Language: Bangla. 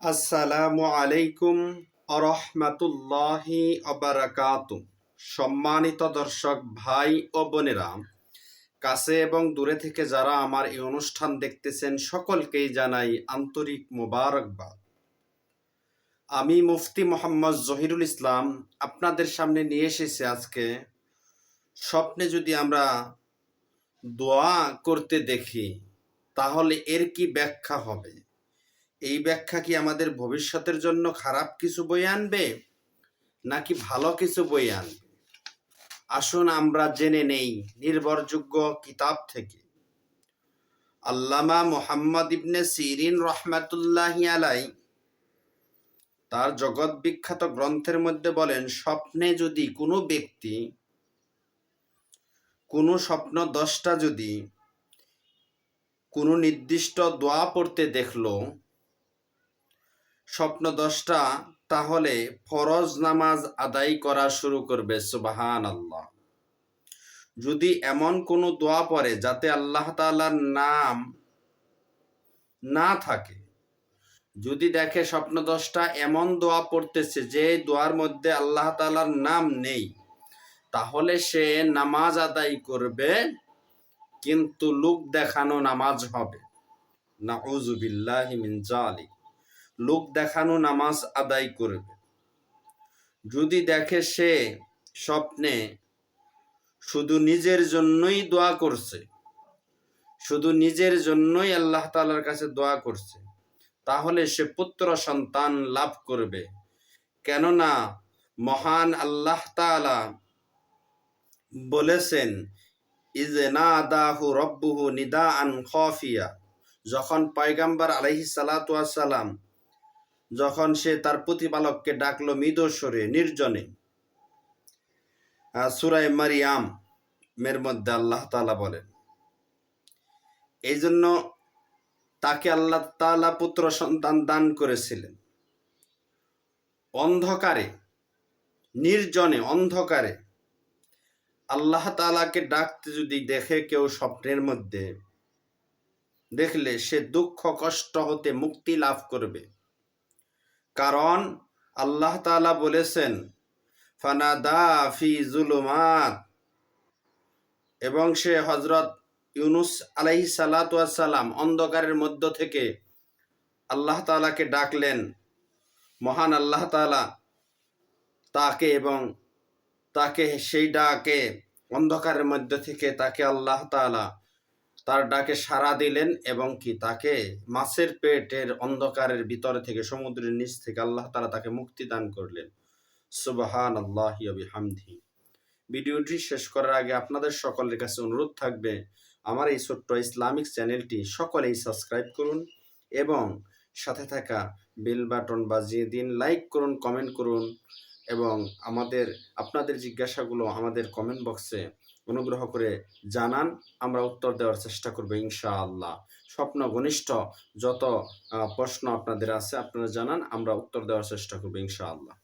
আসসালামু আলাইকুম আরহামাতুল্লাহি অবারাকাত সম্মানিত দর্শক ভাই ও বোনেরা, কাছে এবং দূরে থেকে যারা আমার এই অনুষ্ঠান দেখতেছেন, সকলকেই জানাই আন্তরিক মোবারকবাদ। আমি মুফতি মোহাম্মদ জহিরুল ইসলাম আপনাদের সামনে নিয়ে এসেছি আজকে। স্বপ্নে যদি আমরা দোয়া করতে দেখি, তাহলে এর কি ব্যাখ্যা হবে? এই ব্যাখ্যা কি আমাদের ভবিষ্যতের জন্য খারাপ কিছু বই আনবে? নাকি ভালো কিছু বই আনবে? আসুন আমরা জেনে নেই নির্ভরযোগ্য কিতাব থেকে। আল্লামা মোহাম্মদ ইবনে সিরিন রহমাতুল্লাহি আলাই তার জগৎ বিখ্যাত গ্রন্থের মধ্যে বলেন, স্বপ্নে যদি কোনো ব্যক্তি, কোনো স্বপ্ন দশটা যদি কোনো নির্দিষ্ট দোয়া পড়তে দেখল স্বপ্ন দশটা তাহলে ফরজ নামাজ আদায় করা শুরু করবে সুবাহান আল্লাহ যদি এমন কোনো দোয়া পড়ে যাতে আল্লাহ তাআলার নাম না থাকে, যদি দেখে স্বপ্ন দশটা এমন দোয়া পড়তেছে যে দোয়ার মধ্যে আল্লাহ তালার নাম নেই, তাহলে সে নামাজ আদায় করবে, কিন্তু লোক দেখানো নামাজ হবে। না মিন জালিক লোক দেখানো নামাজ আদায় করবে। যদি দেখে সে স্বপ্নে শুধু নিজের জন্যই দোয়া করছে, শুধু নিজের জন্যই আল্লাহ তালার কাছে দোয়া করছে, তাহলে সে পুত্র সন্তান লাভ করবে। কেননা মহান আল্লাহ তালা বলেছেন ইজে না দাহু রব্বুহু নিদা আন খফিয়া। যখন পয়গাম্বার আলহি সালাম যখন সে তার প্রতিপালককে ডাকলো মৃদস্বরে, নির্জনে। সুরাই মারিয়াম মের মধ্যে আল্লাহ তালা বলেন এই জন্য তাকে আল্লাহ তালা পুত্র সন্তান দান করেছিলেন। অন্ধকারে, নির্জনে, অন্ধকারে আল্লাহ তালাকে ডাকতে যদি দেখে কেউ স্বপ্নের মধ্যে, দেখলে সে দুঃখ, কষ্ট হতে মুক্তি লাভ করবে। কারণ আল্লাহ তালা বলেছেন, ফানাদা ফি জুলুমাত। এবং সে হজরত ইউনুস আলাই সালাতাম অন্ধকারের মধ্য থেকে আল্লাহ তালাকে ডাকলেন। মহান আল্লাহ তালা তাকে এবং তাকে সেই ডাকে অন্ধকারের মধ্য থেকে তাকে আল্লাহ তালা তার ডাকে সাড়া দিলেন এবং কি তাকে মাছের পেটের অন্ধকারের ভিতরে থেকে সমুদ্রের নিচ থেকে আল্লাহ তারা তাকে মুক্তি দান করলেন। সুবাহান আল্লাহ হামদি ভিডিওটি শেষ করার আগে আপনাদের সকলের কাছে অনুরোধ থাকবে, আমার এই ছোট্ট ইসলামিক চ্যানেলটি সকলেই সাবস্ক্রাইব করুন এবং সাথে থাকা বেল বাটন বাজিয়ে দিন, লাইক করুন, কমেন্ট করুন। এবং আমাদের, আপনাদের জিজ্ঞাসাগুলো আমাদের কমেন্ট বক্সে অনুগ্রহ করে জানান, আমরা উত্তর দেওয়ার চেষ্টা করব ইনশাআল্লাহ। স্বপ্ন ঘনিষ্ঠ, যত প্রশ্ন আপনাদের আছে, আপনারা জানান, আমরা উত্তর দেওয়ার চেষ্টা করব ইনশাআল্লাহ।